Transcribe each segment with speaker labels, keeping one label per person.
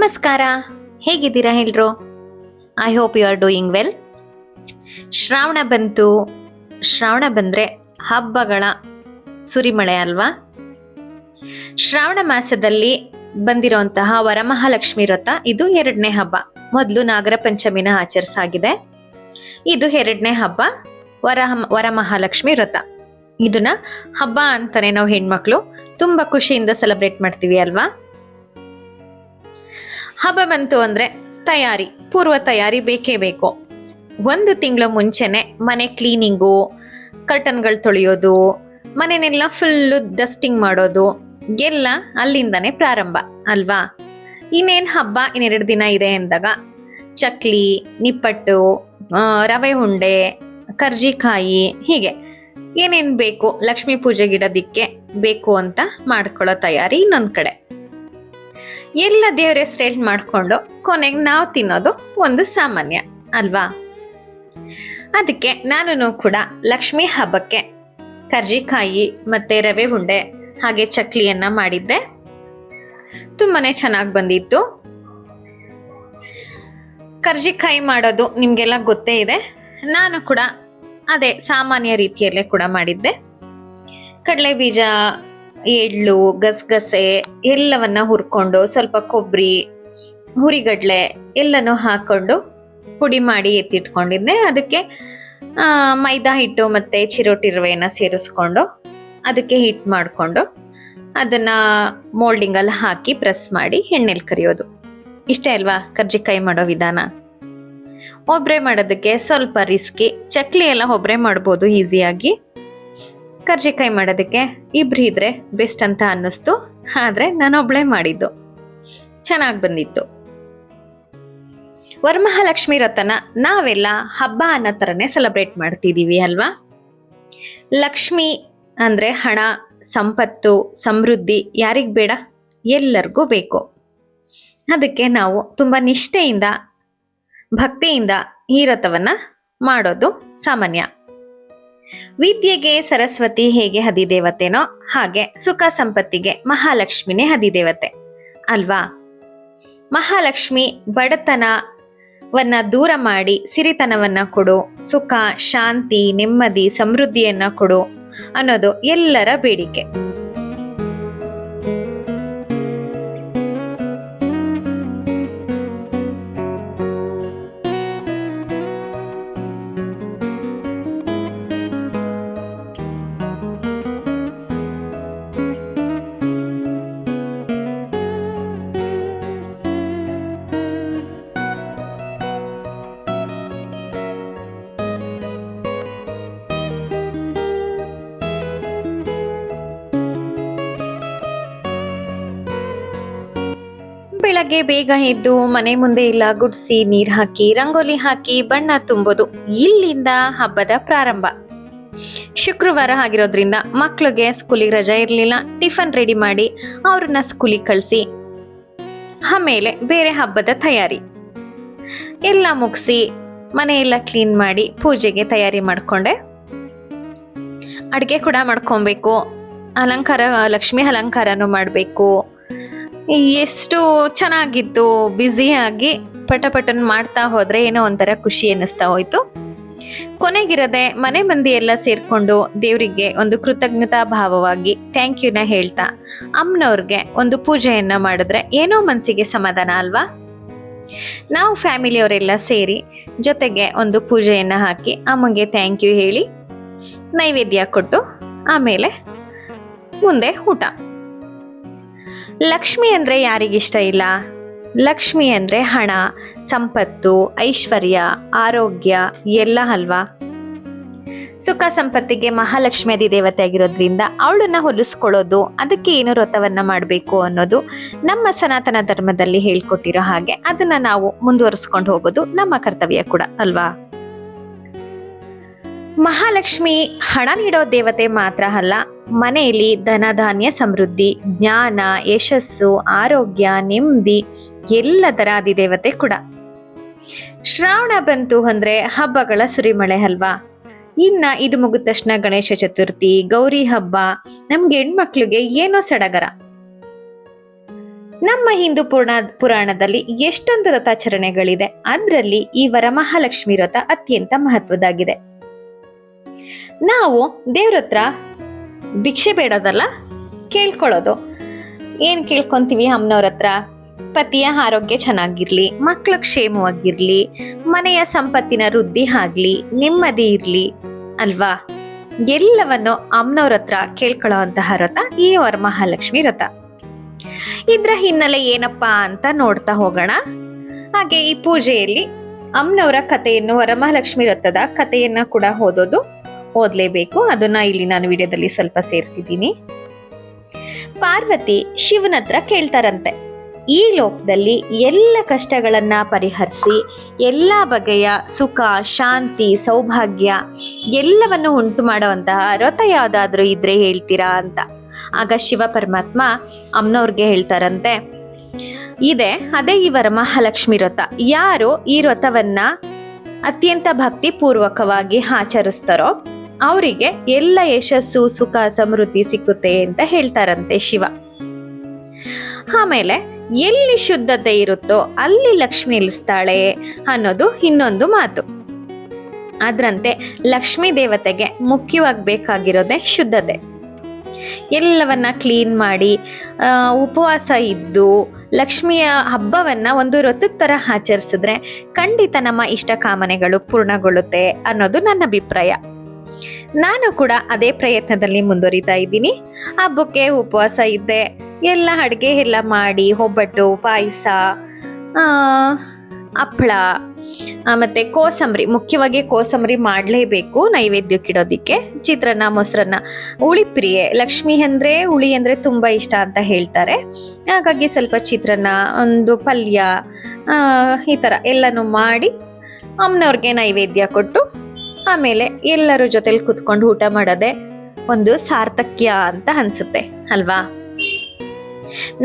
Speaker 1: ನಮಸ್ಕಾರ. ಹೇಗಿದ್ದೀರಾ ಹೇಳ್ರು I hope you are doing well Shravana ಬಂತು. ಶ್ರಾವಣ ಬಂದರೆ ಹಬ್ಬಗಳ ಸುರಿಮಳೆ ಅಲ್ವಾ? ಶ್ರಾವಣ ಮಾಸದಲ್ಲಿ ಬಂದಿರುವಂತಹ ವರಮಹಾಲಕ್ಷ್ಮಿ ವ್ರತ ಇದು ಎರಡನೇ ಹಬ್ಬ. ಮೊದಲು ನಾಗರ ಪಂಚಮಿನ ಆಚರಿಸಾಗಿದೆ. ಇದು ಎರಡನೇ ಹಬ್ಬ ವರ ವರಮಹಾಲಕ್ಷ್ಮಿ ವ್ರತ. ಇದನ್ನ ಹಬ್ಬ ಅಂತಾನೆ ನಾವು ಹೆಣ್ಮಕ್ಳು ತುಂಬಾ ಖುಷಿಯಿಂದ ಸೆಲೆಬ್ರೇಟ್ ಮಾಡ್ತೀವಿ ಅಲ್ವಾ? ಹಬ್ಬ ಬಂತು ಅಂದ್ರೆ ತಯಾರಿ, ಪೂರ್ವ ತಯಾರಿ ಬೇಕೇ ಬೇಕು. ಒಂದು ತಿಂಗಳ ಮುಂಚೆನೆ ಮನೆ ಕ್ಲೀನಿಂಗು ಕರ್ಟನ್ಗಳು ತೊಳೆಯೋದು, ಮನೆನೆಲ್ಲ ಫುಲ್ಲು ಡಸ್ಟಿಂಗ್ ಮಾಡೋದು, ಎಲ್ಲ ಅಲ್ಲಿಂದನೇ ಪ್ರಾರಂಭ, ಅಲ್ವಾ? ಇನ್ನೇನು ಹಬ್ಬ ಇನ್ನೆರಡು ದಿನ ಇದೆ ಅಂದಾಗ ಚಕ್ಲಿ, ನಿಪ್ಪಟ್ಟು ರವೆ ಉಂಡೆ, ಕರ್ಜಿಕಾಯಿ, ಹೀಗೆ. ಏನೇನು ಬೇಕು ಲಕ್ಷ್ಮೀ ಪೂಜೆ ಇಡೋದಿಕ್ಕೆ ಬೇಕು ಅಂತ ಮಾಡ್ಕೊಳ್ಳೋ ತಯಾರಿ ಇನ್ನೊಂದು ಕಡೆ. ಎಲ್ಲ ದೇವ್ರ ಹೆಸರು ಮಾಡಿಕೊಂಡು ಕೊನೆಗೆ ನಾವು ತಿನ್ನೋದು ಒಂದು ಸಾಮಾನ್ಯ, ಅಲ್ವಾ? ಅದಕ್ಕೆ ನಾನು ಕೂಡ ಲಕ್ಷ್ಮೀ ಹಬ್ಬಕ್ಕೆ ಕರ್ಜಿಕಾಯಿ ಮತ್ತು ರವೆ ಉಂಡೆ ಹಾಗೆ ಚಕ್ಲಿಯನ್ನು ಮಾಡಿದ್ದೆ. ತುಂಬಾ ಚೆನ್ನಾಗಿ ಬಂದಿತ್ತು. ಕರ್ಜಿಕಾಯಿ ಮಾಡೋದು ನಿಮಗೆಲ್ಲ ಗೊತ್ತೇ ಇದೆ. ನಾನು ಕೂಡ ಅದೇ ಸಾಮಾನ್ಯ ರೀತಿಯಲ್ಲೇ ಕೂಡ ಮಾಡಿದ್ದೆ. ಕಡಲೆ ಬೀಜ ಎಳ್ಳು ಗಸಗಸೆ ಎಲ್ಲವನ್ನ ಹುರ್ಕೊಂಡು ಸ್ವಲ್ಪ ಕೊಬ್ಬರಿ ಹುರಿಗಡಲೆ ಎಲ್ಲನೂ ಹಾಕೊಂಡು ಪುಡಿ ಮಾಡಿ ಎತ್ತಿಟ್ಕೊಂಡಿದ್ದೆ. ಅದಕ್ಕೆ ಮೈದಾ ಹಿಟ್ಟು ಮತ್ತು ಚಿರೋಟಿ ರವೆನ ಸೇರಿಸ್ಕೊಂಡು ಅದಕ್ಕೆ ಹಿಟ್ಟು ಮಾಡಿಕೊಂಡು ಅದನ್ನು ಮೋಲ್ಡಿಂಗಲ್ಲಿ ಹಾಕಿ ಪ್ರೆಸ್ ಮಾಡಿ ಎಣ್ಣೆಲಿ ಕರಿಯೋದು. ಇಷ್ಟೇ ಅಲ್ವಾ ಕರ್ಜಿಕಾಯಿ ಮಾಡೋ ವಿಧಾನ? ಒಬ್ಬರೇ ಮಾಡೋದಕ್ಕೆ ಸ್ವಲ್ಪ ರಿಸ್ಕಿ ಚಕ್ಲಿ ಎಲ್ಲ ಒಬ್ಬರೇ ಮಾಡ್ಬೋದು ಈಸಿಯಾಗಿ ಕರ್ಜಿಕಾಯಿ ಮಾಡೋದಕ್ಕೆ ಇಬ್ರು ಇದ್ರೆ ಬೆಸ್ಟ್ ಅಂತ ಅನ್ನಿಸ್ತು. ಆದರೆ ನಾನು ಒಬ್ಳೆ ಮಾಡಿದ್ದು. ಚೆನ್ನಾಗಿ ಬಂದಿತ್ತು. ವರಮಹಾಲಕ್ಷ್ಮಿ ವ್ರತನ ನಾವೆಲ್ಲ ಹಬ್ಬ ಅನ್ನೋ ಥರನೇ ಸೆಲೆಬ್ರೇಟ್ ಮಾಡ್ತಿದ್ದೀವಿ ಅಲ್ವಾ? ಲಕ್ಷ್ಮಿ ಅಂದರೆ ಹಣ, ಸಂಪತ್ತು, ಸಮೃದ್ಧಿ ಯಾರಿಗೆ ಬೇಡ? ಎಲ್ಲರಿಗೂ ಬೇಕು. ಅದಕ್ಕೆ ನಾವು ತುಂಬ ನಿಷ್ಠೆಯಿಂದ, ಭಕ್ತಿಯಿಂದ ಈ ವ್ರತವನ್ನು ಮಾಡೋದು ಸಾಮಾನ್ಯ. ವಿದ್ಯೆಗೆ ಸರಸ್ವತಿ ಹೇಗೆ ಹದಿದೇವತೆನೋ ಹಾಗೆ ಸುಖ ಸಂಪತ್ತಿಗೆ ಮಹಾಲಕ್ಷ್ಮಿನೇ ಹದಿದೇವತೆ. ಅಲ್ವಾ? ಮಹಾಲಕ್ಷ್ಮಿ ಬಡತನವನ್ನ ದೂರ ಮಾಡಿ ಸಿರಿತನವನ್ನ ಕೊಡು, ಸುಖ, ಶಾಂತಿ, ನೆಮ್ಮದಿ, ಸಮೃದ್ಧಿಯನ್ನ ಕೊಡು ಅನ್ನೋದು ಎಲ್ಲರ ಬೇಡಿಕೆ. ಬೆಳಗ್ಗೆ ಬೇಗ ಎದ್ದು ಮನೆ ಮುಂದೆ ಇಲ್ಲ, ಗುಡ್ಸಿ ನೀರು ಹಾಕಿ, ರಂಗೋಲಿ ಹಾಕಿ ಬಣ್ಣ ತುಂಬೋದು. ಇಲ್ಲಿಂದ ಹಬ್ಬದ ಪ್ರಾರಂಭ. ಶುಕ್ರವಾರ ಆಗಿರೋದ್ರಿಂದ ಮಕ್ಳಿಗೆ ಸ್ಕೂಲಿಗೆ ರಜಾ ಇರಲಿಲ್ಲ. ಟಿಫನ್ ರೆಡಿ ಮಾಡಿ ಅವ್ರನ್ನ ಸ್ಕೂಲಿಗೆ ಕಳಿಸಿ. ಆಮೇಲೆ ಬೇರೆ ಹಬ್ಬದ ತಯಾರಿ. ಎಲ್ಲ ಮುಗಿಸಿ ಮನೆಯೆಲ್ಲ ಕ್ಲೀನ್ ಮಾಡಿ ಪೂಜೆಗೆ ತಯಾರಿ ಮಾಡಿಕೊಂಡೆ. ಅಡುಗೆ ಕೂಡ ಮಾಡ್ಕೊಬೇಕು. ಅಲಂಕಾರ, ಲಕ್ಷ್ಮಿ ಅಲಂಕಾರನೂ ಮಾಡಬೇಕು. ಎಷ್ಟು ಚೆನ್ನಾಗಿತ್ತು ಬ್ಯುಸಿಯಾಗಿ ಆಗಿ ಪಟನ್ ಮಾಡ್ತಾ ಹೋದ್ರೆ ಏನೋ ಒಂಥರ ಖುಷಿ ಅನ್ನಿಸ್ತಾ ಹೋಯ್ತು. ಕೊನೆಗಿರದೆ ಮನೆ ಮಂದಿ ಎಲ್ಲ ಸೇರ್ಕೊಂಡು ದೇವರಿಗೆ ಒಂದು ಕೃತಜ್ಞತಾ ಭಾವವಾಗಿ ಥ್ಯಾಂಕ್ ಯುನ ಹೇಳ್ತಾ ಅಮ್ಮನವ್ರಿಗೆ ಒಂದು ಪೂಜೆಯನ್ನ ಮಾಡಿದ್ರೆ ಏನೋ ಮನಸ್ಸಿಗೆ ಸಮಾಧಾನ ಅಲ್ವಾ? ನಾವು ಫ್ಯಾಮಿಲಿಯವರೆಲ್ಲ ಸೇರಿ ಜೊತೆಗೆ ಒಂದು ಪೂಜೆಯನ್ನ ಹಾಕಿ ಅಮ್ಮಗೆ ಥ್ಯಾಂಕ್ ಯು ಹೇಳಿ ನೈವೇದ್ಯ ಕೊಟ್ಟು ಆಮೇಲೆ ಮುಂದೆ ಊಟ. ಲಕ್ಷ್ಮಿ ಅಂದರೆ ಯಾರಿಗಿಷ್ಟ ಇಲ್ಲ? ಲಕ್ಷ್ಮಿ ಅಂದರೆ ಹಣ, ಸಂಪತ್ತು, ಐಶ್ವರ್ಯ, ಆರೋಗ್ಯ, ಎಲ್ಲ ಅಲ್ವಾ? ಸುಖ ಸಂಪತ್ತಿಗೆ ಮಹಾಲಕ್ಷ್ಮಿ ಅದಿ ದೇವತೆ ಆಗಿರೋದ್ರಿಂದ ಅವಳನ್ನ ಹೊಲಿಸ್ಕೊಳ್ಳೋದು, ಅದಕ್ಕೆ ಏನು ವ್ರತವನ್ನು ಮಾಡಬೇಕು ಅನ್ನೋದು ನಮ್ಮ ಸನಾತನ ಧರ್ಮದಲ್ಲಿ ಹೇಳ್ಕೊಟ್ಟಿರೋ ಹಾಗೆ ಅದನ್ನ ನಾವು ಮುಂದುವರಿಸ್ಕೊಂಡು ಹೋಗೋದು ನಮ್ಮ ಕರ್ತವ್ಯ ಕೂಡ, ಅಲ್ವಾ? ಮಹಾಲಕ್ಷ್ಮಿ ಹಣ ನೀಡೋ ದೇವತೆ ಮಾತ್ರ ಅಲ್ಲ ಮನೆಯಲ್ಲಿ ಧನಧಾನ್ಯ ಸಮೃದ್ಧಿ, ಜ್ಞಾನ, ಯಶಸ್ಸು, ಆರೋಗ್ಯ, ನೆಮ್ಮದಿ ಎಲ್ಲದರ ದೇವತೆ ಕೂಡ. ಶ್ರಾವಣ ಬಂತು ಅಂದ್ರೆ ಹಬ್ಬಗಳ ಸುರಿಮಳೆ ಅಲ್ವಾ? ಇನ್ನ ಇದು ಮುಗಿದ ತಕ್ಷಣ ಗಣೇಶ ಚತುರ್ಥಿ, ಗೌರಿ ಹಬ್ಬ, ನಮ್ಗೆ ಹೆಣ್ಮಕ್ಳಿಗೆ ಏನೋ ಸಡಗರ. ನಮ್ಮ ಹಿಂದೂ ಪುರಾಣ, ಪುರಾಣದಲ್ಲಿ ಎಷ್ಟೊಂದು ರಥಾಚರಣೆಗಳಿದೆ, ಅದರಲ್ಲಿ ಈ ವರಮಹಾಲಕ್ಷ್ಮಿ ವ್ರತ ಅತ್ಯಂತ ಮಹತ್ವದಾಗಿದೆ ನಾವು ದೇವ್ರ ಭಿಕ್ಷೆ ಬೇಡೋದಲ್ಲ? ಕೇಳ್ಕೊಳ್ಳೋದು. ಏನು ಕೇಳ್ಕೊಂತೀವಿ ಅಮ್ಮನವ್ರ ಹತ್ರ? ಪತಿಯ ಆರೋಗ್ಯ ಚೆನ್ನಾಗಿರಲಿ ಮಕ್ಕಳ ಕ್ಷೇಮವಾಗಿರಲಿ, ಮನೆಯ ಸಂಪತ್ತಿನ ವೃದ್ಧಿ ಆಗಲಿ, ನೆಮ್ಮದಿ ಇರಲಿ, ಅಲ್ವಾ? ಎಲ್ಲವನ್ನು ಅಮ್ಮನವ್ರ ಹತ್ರ ಕೇಳ್ಕೊಳ್ಳೋ ಅಂತಹ ವ್ರತ ಈ ವರಮಹಾಲಕ್ಷ್ಮಿ ವ್ರತ. ಇದ್ರ ಹಿನ್ನೆಲೆ ಏನಪ್ಪಾ ಅಂತ ನೋಡ್ತಾ ಹೋಗೋಣ. ಹಾಗೆ ಈ ಪೂಜೆಯಲ್ಲಿ ಅಮ್ಮನವರ ಕಥೆಯನ್ನು ವರಮಹಾಲಕ್ಷ್ಮಿ ವ್ರತದ ಕಥೆಯನ್ನ ಕೂಡ ಓದೋದು. ಓದ್ಲೇಬೇಕು. ಅದನ್ನ ಇಲ್ಲಿ ನಾನು ವಿಡಿಯೋದಲ್ಲಿ ಸ್ವಲ್ಪ ಸೇರಿಸಿದ್ದೀನಿ. ಪಾರ್ವತಿ ಶಿವನ ಹತ್ರ ಕೇಳ್ತಾರಂತೆ. ಈ ಲೋಕದಲ್ಲಿ ಎಲ್ಲ ಕಷ್ಟಗಳನ್ನ ಪರಿಹರಿಸಿ, ಎಲ್ಲ ಬಗೆಯ ಸುಖ, ಶಾಂತಿ, ಸೌಭಾಗ್ಯ ಎಲ್ಲವನ್ನು ಉಂಟು ಮಾಡುವಂತಹ ರಥ ಯಾವ್ದಾದ್ರೂ ಇದ್ರೆ ಹೇಳ್ತೀರಾ ಅಂತ. ಆಗ ಶಿವ ಪರಮಾತ್ಮ ಅಮ್ಮನವ್ರಿಗೆ ಹೇಳ್ತಾರಂತೆ, ಇದೆ, ಅದೇ ಈ ವರಮಹಾಲಕ್ಷ್ಮಿ ವ್ರತ. ಯಾರು ಈ ವ್ರತವನ್ನ ಅತ್ಯಂತ ಭಕ್ತಿ ಪೂರ್ವಕವಾಗಿ ಆಚರಿಸ್ತಾರೋ ಅವರಿಗೆ ಎಲ್ಲ ಯಶಸ್ಸು, ಸುಖ, ಸಮೃದ್ಧಿ ಸಿಕ್ಕುತ್ತೆ ಅಂತ ಹೇಳ್ತಾರಂತೆ ಶಿವ. ಆಮೇಲೆ ಎಲ್ಲಿ ಶುದ್ಧತೆ ಇರುತ್ತೋ ಅಲ್ಲಿ ಲಕ್ಷ್ಮಿ ಇಳಿಸ್ತಾಳೆ ಅನ್ನೋದು ಇನ್ನೊಂದು ಮಾತು. ಅದರಂತೆ ಲಕ್ಷ್ಮೀ ದೇವತೆಗೆ ಮುಖ್ಯವಾಗಿ ಬೇಕಾಗಿರೋದೇ ಶುದ್ಧತೆ. ಎಲ್ಲವನ್ನ ಕ್ಲೀನ್ ಮಾಡಿ ಉಪವಾಸ ಇದ್ದು, ಲಕ್ಷ್ಮಿಯ ಹಬ್ಬವನ್ನ ಒಂದು ವ್ರತದ ಥರ ಆಚರಿಸಿದ್ರೆ ಖಂಡಿತ ನಮ್ಮ ಇಷ್ಟ ಕಾಮನೆಗಳು ಪೂರ್ಣಗೊಳ್ಳುತ್ತೆ ಅನ್ನೋದು ನನ್ನ ಅಭಿಪ್ರಾಯ. ನಾನು ಕೂಡ ಅದೇ ಪ್ರಯತ್ನದಲ್ಲಿ ಮುಂದುವರಿತಾ ಇದ್ದೀನಿ. ಹಬ್ಬಕ್ಕೆ ಉಪವಾಸ ಇದ್ದೆ. ಎಲ್ಲ ಅಡುಗೆ ಎಲ್ಲ ಮಾಡಿ, ಒಬ್ಬಟ್ಟು, ಪಾಯಸ ಹಪ್ಪಳ ಮತ್ತು ಕೋಸಂಬರಿ, ಮುಖ್ಯವಾಗಿ ಕೋಸಂಬರಿ ಮಾಡಲೇಬೇಕು ನೈವೇದ್ಯಕ್ಕಿಡೋದಕ್ಕೆ ಚಿತ್ರಾನ್ನ, ಮೊಸರನ್ನ, ಹುಳಿ ಪ್ರಿಯೆ, ಲಕ್ಷ್ಮಿ ಅಂದರೆ ಹುಳಿ ಅಂದರೆ ತುಂಬ ಇಷ್ಟ ಅಂತ ಹೇಳ್ತಾರೆ. ಹಾಗಾಗಿ ಸ್ವಲ್ಪ ಚಿತ್ರಾನ್ನ, ಒಂದು ಪಲ್ಯ ಈ ಥರ ಎಲ್ಲನೂ ಮಾಡಿ ಅಮ್ಮನವ್ರಿಗೆ ನೈವೇದ್ಯ ಕೊಟ್ಟು ಆಮೇಲೆ ಎಲ್ಲರ ಜೊತೆಲಿ ಕುತ್ಕೊಂಡು ಊಟ ಮಾಡೋದೆ ಒಂದು ಸಾರ್ಥಕ್ಯ ಅಂತ ಅನ್ಸುತ್ತೆ, ಅಲ್ವಾ?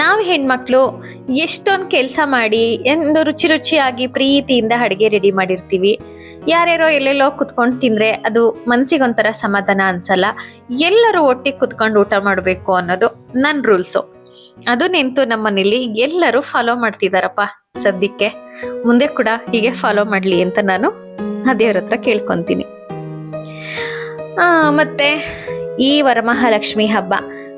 Speaker 1: ನಾವು ಹೆಣ್ಮಕ್ಳು ಎಷ್ಟೊಂದು ಕೆಲಸ ಮಾಡಿ ಎಂದು ರುಚಿ ರುಚಿಯಾಗಿ ಪ್ರೀತಿಯಿಂದ ಅಡುಗೆ ರೆಡಿ ಮಾಡಿರ್ತೀವಿ. ಯಾರ್ಯಾರೋ ಎಲ್ಲೆಲ್ಲೋ ಕುತ್ಕೊಂಡು ತಿಂದರೆ ಅದು ಮನಸ್ಸಿಗೊಂಥರ ಸಮಾಧಾನ ಅನ್ಸಲ್ಲ. ಎಲ್ಲರೂ ಒಟ್ಟಿಗೆ ಕುತ್ಕೊಂಡು ಊಟ ಮಾಡಬೇಕು ಅನ್ನೋದು ನನ್ನ ರೂಲ್ಸು. ಅದು ನಿಂತು ನಮ್ಮನೇಲಿ ಎಲ್ಲರೂ ಫಾಲೋ ಮಾಡ್ತಿದಾರಪ್ಪ ಸದ್ಯಕ್ಕೆ. ಮುಂದೆ ಕೂಡ ಹೀಗೆ ಫಾಲೋ ಮಾಡಲಿ ಅಂತ ನಾನು ಆ ದೇವ್ರ ಹತ್ರ ಕೇಳ್ಕೊತೀನಿ. ಮತ್ತೆ ಈ ವರಮಹಾಲಕ್ಷ್ಮಿ ಹಬ್ಬ.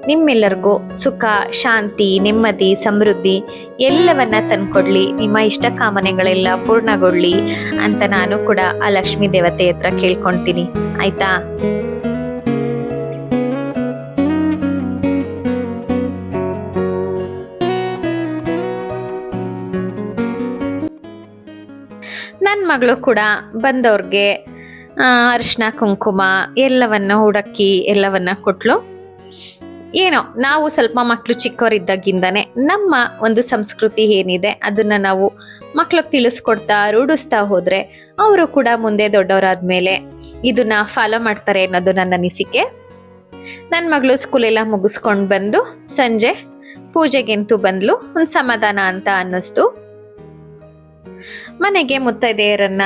Speaker 1: ನಿಮ್ಮೆಲ್ಲರಿಗೂ ಸುಖ, ಶಾಂತಿ, ನೆಮ್ಮದಿ, ಸಮೃದ್ಧಿ ಎಲ್ಲವನ್ನ ತಂದ್ಕೊಡ್ಲಿ. ನಿಮ್ಮ ಇಷ್ಟ ಕಾಮನೆಗಳೆಲ್ಲ ಪೂರ್ಣಗೊಳ್ಳಿ ಅಂತ ನಾನು ಕೂಡ ಆ ಲಕ್ಷ್ಮೀ ದೇವತೆ ಹತ್ರ ಕೇಳ್ಕೊಳ್ತೀನಿ ಆಯ್ತಾ? ನನ್ನ ಮಗಳು ಕೂಡ ಬಂದವ್ರಿಗೆ ಅರಿಶಿನ ಕುಂಕುಮ ಎಲ್ಲವನ್ನ ಹುಡಕ್ಕಿ ಎಲ್ಲವನ್ನ ಕೊಟ್ಲು. ಏನೋ, ನಾವು ಸ್ವಲ್ಪ ಮಕ್ಕಳು ಚಿಕ್ಕವರಿದ್ದಾಗಿಂದಾನೆ ನಮ್ಮ ಒಂದು ಸಂಸ್ಕೃತಿ ಏನಿದೆ ಅದನ್ನ ನಾವು ಮಕ್ಳಿಗೆ ತಿಳಿಸ್ಕೊಡ್ತಾ ರೂಢಿಸ್ತಾ ಹೋದ್ರೆ ಅವರು ಕೂಡ ಮುಂದೆ ದೊಡ್ಡವರಾದ ಮೇಲೆ ಇದನ್ನ ಫಾಲೋ ಮಾಡ್ತಾರೆ ಅನ್ನೋದು ನನ್ನ ಅನಿಸಿಕೆ. ನನ್ನ ಮಗಳು ಸ್ಕೂಲೆಲ್ಲ ಮುಗಿಸ್ಕೊಂಡು ಬಂದು ಸಂಜೆ ಪೂಜೆಗೆಂತೂ ಬಂದ್ಲು, ಒಂದು ಸಮಾಧಾನ ಅಂತ ಅನ್ನಿಸ್ತು. ಮನೆಗೆ ಮುತ್ತೈದೆಯರನ್ನ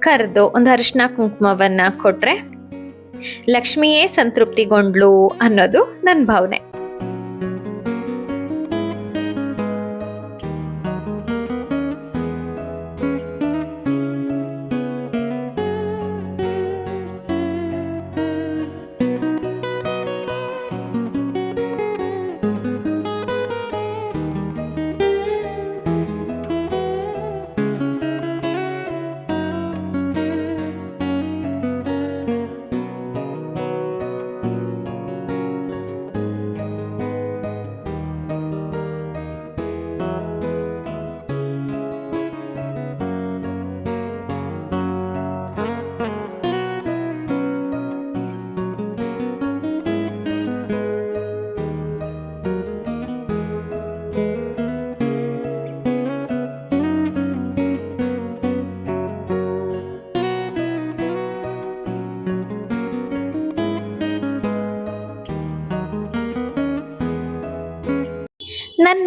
Speaker 1: ಕರೆದು ಒಂದು ಅರಿಶಿನ ಕುಂಕುಮವನ್ನು ಕೊಟ್ಟರೆ ಲಕ್ಷ್ಮಿಯೇ ಸಂತೃಪ್ತಿಗೊಂಡ್ಲು ಅನ್ನೋದು ನನ್ನ ಭಾವನೆ.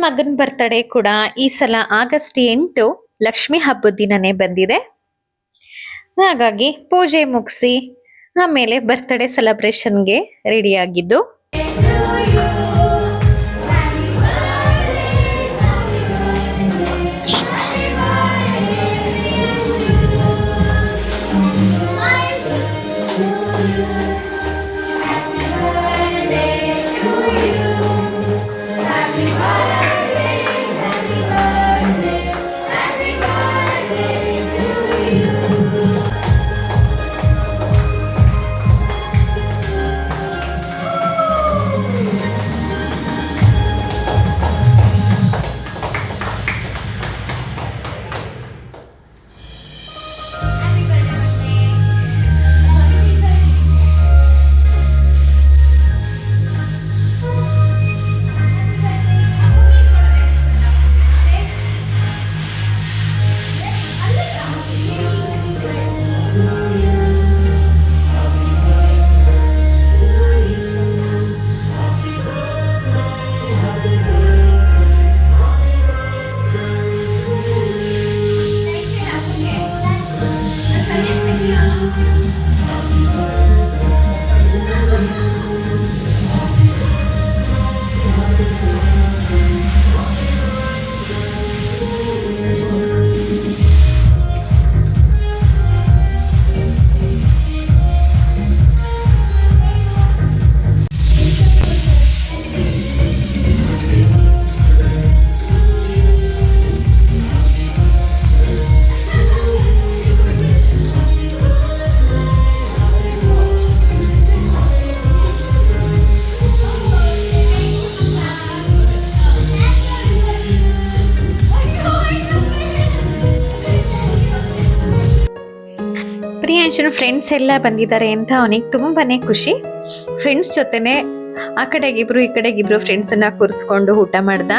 Speaker 1: ಮಗನ ಬರ್ತಡೇ ಕೂಡ ಈ ಸಲ ಆಗಸ್ಟ್ ಎಂಟು ಲಕ್ಷ್ಮಿ ಹಬ್ಬದ ದಿನನೇ ಬಂದಿದೆ. ಹಾಗಾಗಿ ಪೂಜೆ ಮುಗಿಸಿ ಆಮೇಲೆ ಬರ್ತ್ಡೇ ಸೆಲೆಬ್ರೇಷನ್ಗೆ ರೆಡಿಯಾಗಿದ್ದು ಪ್ರಿಯಾಂಶನ ಫ್ರೆಂಡ್ಸ್ ಎಲ್ಲ ಬಂದಿದ್ದಾರೆ ಅಂತ ಅವನಿಗೆ ತುಂಬಾನೇ ಖುಷಿ. ಫ್ರೆಂಡ್ಸ್ ಜೊತೆನೆ ಆ ಕಡೆಗಿಬ್ರು ಈ ಕಡೆಗಿಬ್ರು ಅನ್ನ ಕೂರಿಸ್ಕೊಂಡು ಊಟ ಮಾಡ್ದ.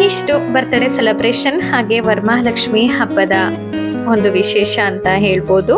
Speaker 1: ಇಷ್ಟು ಬರ್ತ್ಡೇ ಸೆಲೆಬ್ರೇಷನ್ ಹಾಗೆ ವರಮಹಾಲಕ್ಷ್ಮಿ ಹಬ್ಬದ ಒಂದು ವಿಶೇಷ ಅಂತ ಹೇಳ್ಬೋದು.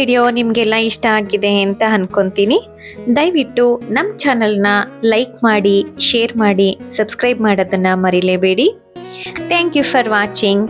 Speaker 1: ವಿಡಿಯೋ ನಿಮಗೆಲ್ಲ ಇಷ್ಟ ಆಗಿದೆ ಅಂತ ಅನ್ಕೊಂತೀನಿ. ದಯವಿಟ್ಟು ನಮ್ಮ ಚಾನಲ್ನ ಲೈಕ್ ಮಾಡಿ, ಶೇರ್ ಮಾಡಿ, ಸಬ್ಸ್ಕ್ರೈಬ್ ಮಾಡೋದನ್ನು ಮರಿಲೇಬೇಡಿ. Thank you for watching